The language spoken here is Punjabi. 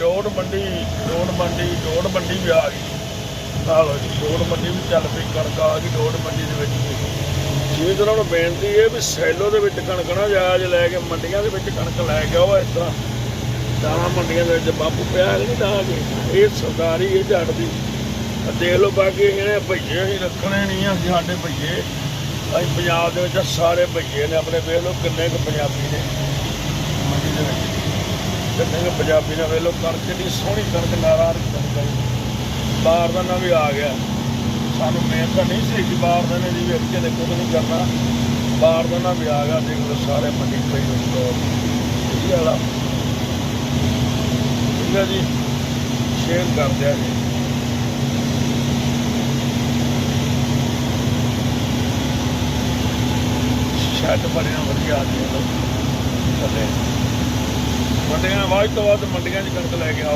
ਜੋੜ ਮੰਡੀ ਜੋੜ ਮੰਡੀ ਜੋੜ ਮੰਡੀ ਵੀ ਆ ਗਈ। ਆ ਲਓ ਜੀ, ਜੋੜ ਮੰਡੀ ਵੀ ਚੱਲ ਪਈ, ਕਣਕ ਆ ਗਈ ਜੋੜ ਮੰਡੀ ਦੇ ਵਿੱਚ ਵੀ। ਜੇ ਨੂੰ ਬੇਨਤੀ ਹੈ ਵੀ ਸੈਲੋ ਦੇ ਵਿੱਚ ਕਣਕ ਨਾ ਜਾਜ ਲੈ ਕੇ ਮੰਡੀਆਂ ਦੇ ਵਿੱਚ ਕਣਕ ਲੈ ਕੇ ਆਓ ਇਸ ਤਰ੍ਹਾਂ। ਦਾਣਾ ਮੰਡੀਆਂ ਦੇ ਵਿੱਚ ਬਾਪੂ ਪਿਆ ਨਹੀਂ ਦਾ ਜੀ ਇਹ ਸਰਦਾਰੀ ਇਹ ਜੱਟ ਦੀ। ਦੇਖ ਲਓ ਬਾਕੀ ਇਹਨੇ ਭਈਏ ਹੀ ਰੱਖਣੇ ਨਹੀਂ ਆ ਸਾਡੇ ਭਈਏ। ਅਸੀਂ ਪੰਜਾਬ ਦੇ ਵਿੱਚ ਸਾਰੇ ਭਈਏ ਨੇ ਆਪਣੇ, ਵੇਖ ਲਓ ਕਿੰਨੇ ਕੁ ਪੰਜਾਬੀ ਨੇ। ਕਿੰਨੇ ਪੰਜਾਬੀ ਨਾਲ ਵੇਖ ਕਣਕ ਕਿੰਨੀ ਸੋਹਣੀ ਕਣਕ ਨਾਰਾ ਕਣਕ ਦਾ ਬਾਰਦਾਨਾ ਵੀ ਆ ਗਿਆ। ਸਾਨੂੰ ਮਿਹਨਤ ਤਾਂ ਨਹੀਂ ਸੀ ਕਿ ਬਾਰਦਾਨੇ ਦੀ ਵੇਖ ਕੇ ਦੇਖੋ ਨਹੀਂ ਕਰਨਾ। ਬਾਹਰ ਬਾਰਦਾਨਾ ਵੀ ਆ ਗਿਆ, ਦੇਖ ਲਓ ਸਾਰੇ ਮੰਡੀ ਪਈ ਹੋਈ ਹੈ। ਵਾਲਾ। ਠੀਕ ਹੈ ਜੀ। ਸ਼ੇਅਰ ਕਰ ਦਿਆ ਜੀ। ਸ਼ੈੱਡ ਬਣਿਆ ਵਧੀਆ ਜੀ। ਥੱਲੇ ਮੰਡੀਆਂ ਵੱਧ ਤੋਂ ਵੱਧ ਮੰਡੀਆਂ 'ਚ ਕਣਕ ਲੈ ਕੇ ਆਓ।